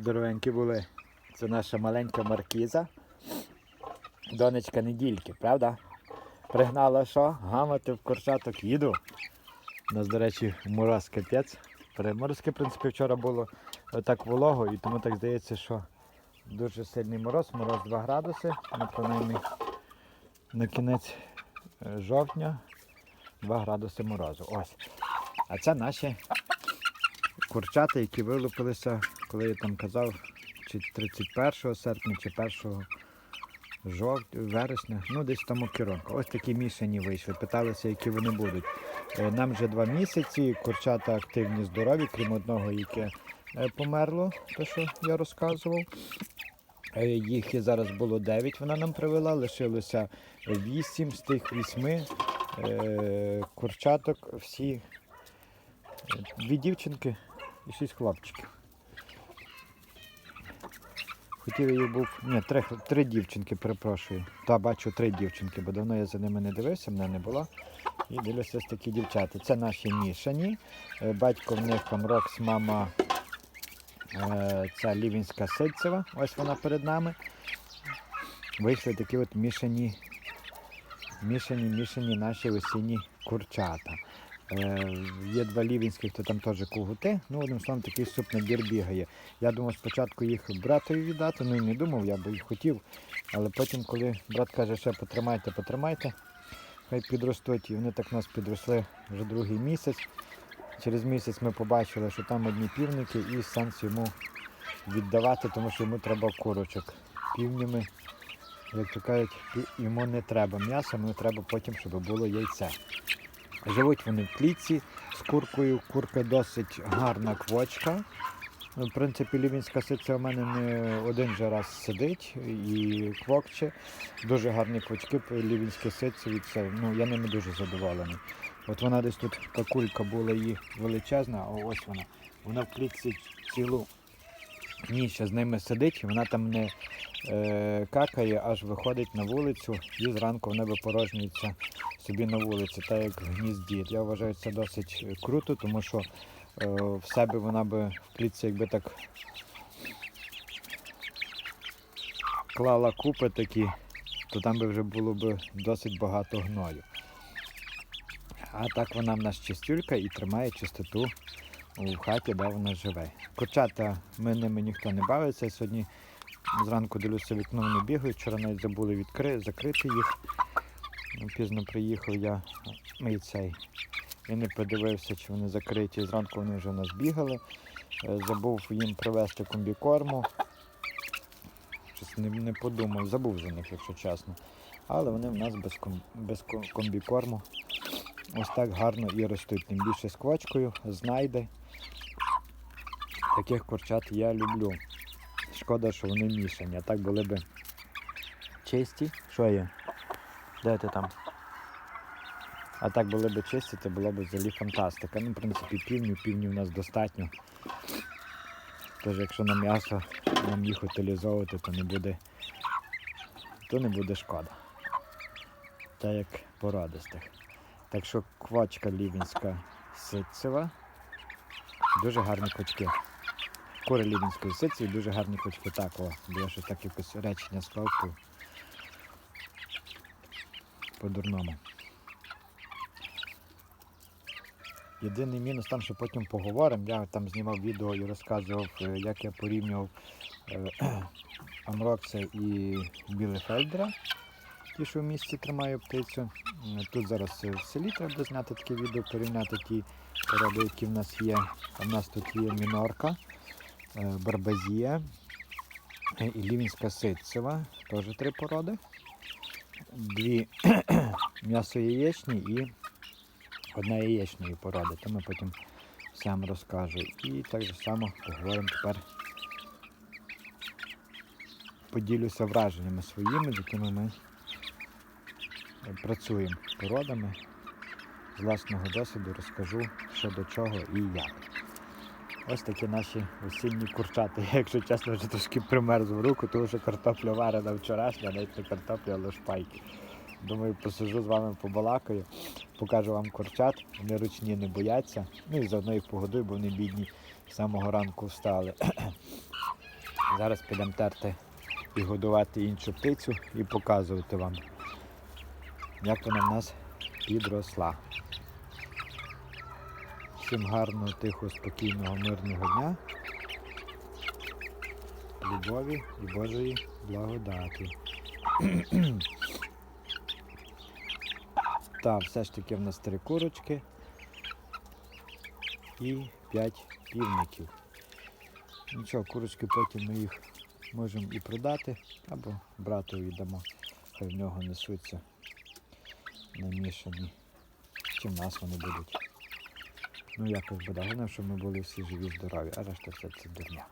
Здоровенькі були. Це наша маленька маркіза. Донечка недільки, правда? Пригнала що? Гамати в курчаток їду. У нас, до речі, мороз капець. Приморозки, в принципі, вчора було так волого, і тому так здається, що дуже сильний мороз, мороз 2 градуси, ну, принаймні на кінець е, жовтня 2 градуси морозу. Ось. А це наші курчата, які вилупилися, коли я там казав, чи 31 серпня, чи 1 жовтня, вересня, ну десь тому керунку. Ось такі мішані вийшли. Питалися, які вони будуть. Е, Нам вже два місяці, курчата активні, здорові, крім одного, яке е, померло, те, що я розказував. Е, Їх зараз було 9, вона нам привела, лишилося 8 з тих 8 е, курчаток, всі дві дівчинки і 6 хлопчиків. Хотів їх був. Ні, три, три дівчинки, перепрошую. Та бачу три дівчинки, бо давно я за ними не дивився, мене не було. І дивлюся такі дівчата. Це наші мішані. Е, Батько в них Камрокс, мама е, ця Лівінська Сидцева. Ось вона перед нами. Вийшли такі от мішані, мішані, мішані наші осінні курчата. Е, є два лівінських, то там теж кугути. Ну, одним словом, такий суп-набір бігає. Я думав спочатку їх братові віддати, ну і не думав, я би і хотів. Але потім, коли брат каже, що потримайте, потримайте, хай підростуть. І вони так нас підросли вже другий місяць. Через місяць ми побачили, що там одні півники і сенс йому віддавати, тому що йому треба курочок. Півнями, як то кажуть, йому не треба м'яса, йому треба потім, щоб було яйце. Живуть вони в клітці з куркою. Курка досить гарна квочка. Ну, В принципі, лівінська сиця у мене не один же раз сидить і квокче. Дуже гарні квочки, лівінські сиці від це. Ну, я ними дуже задоволений. От вона десь тут какулька була її величезна, а ось вона. Вона в клітці цілу ніч з ними сидить, вона там не е, какає, аж виходить на вулицю і зранку вона випорожнюється собі на вулиці, так як в гнізді. Я вважаю це досить круто, тому що е, в себе вона би в клітці, якби так клала купи такі, то там би вже було б досить багато гною. А так вона в нас чистюлька і тримає чистоту у хаті, де вона живе. Курчата ми ними ніхто не бавиться. Сьогодні зранку дивлюся вікно, вони бігають. Вчора навіть забули відкри... закрити їх. Ну, Пізно приїхав я і цей. Я не подивився, чи вони закриті. Зранку вони вже у нас бігали. Е, Забув їм привезти комбікорму. Щось не, не подумав, забув за них, якщо чесно. Але вони в нас без, ком... без комбікорму ось так гарно і ростуть. Тим більше з квочкою, знайде. Таких курчат я люблю. Шкода, що вони мішані, а так були б чисті. Що є? Де ти там? А так були б чисті, це була б взагалі фантастика. Ну, в принципі, півнів, півнів у нас достатньо. Тож, якщо на м'ясо нам їх утилізовувати, то не буде, то не буде шкода. Так як породистих. Так що квачка лівінська ситцева. Дуже гарні кочки. Кури лівінської ситцеві, дуже гарні кочки. Так, о, бо я щось так якось речення склав по, по-дурному. Єдиний мінус там, що потім поговоримо. Я там знімав відео і розказував, е, як я порівнював е, Амрокса і Білефельдера, ті, що в місті тримаю птицю. Е, Тут зараз в селі треба зняти таке відео, порівняти ті породи, які в нас є. У нас тут є мінорка, е, барбазія е, і лівінська ситцева, теж три породи. Дві м'ясо-яєчні і одна яєчної породи, то ми потім сам розкажу. І так же само поговоримо тепер. Поділюся враженнями своїми, з якими ми працюємо породами. З власного досвіду розкажу, що до чого і як. Ось такі наші осінні курчата. Я, якщо чесно, вже трошки примерз в руку, тому що картопля варена вчорашня, навіть не картопля, але шпайки. Думаю, посижу з вами побалакаю, покажу вам курчат. Вони ручні не бояться. Ну і заодно їх погодую, бо вони бідні з самого ранку встали. Зараз підемо терти і годувати іншу птицю і показувати вам, як вона в нас підросла. Всім гарного, тихого, спокійного, мирного дня. Любові і Божої благодаті. Так, все ж таки в нас три курочки і п'ять півників. Нічого, курочки потім ми їх можемо і продати, або брату віддамо, хай в нього несуться намішані. Чи в нас вони будуть. Ну якось буде. Головне, щоб ми були всі живі, здорові, а решта все це дурня.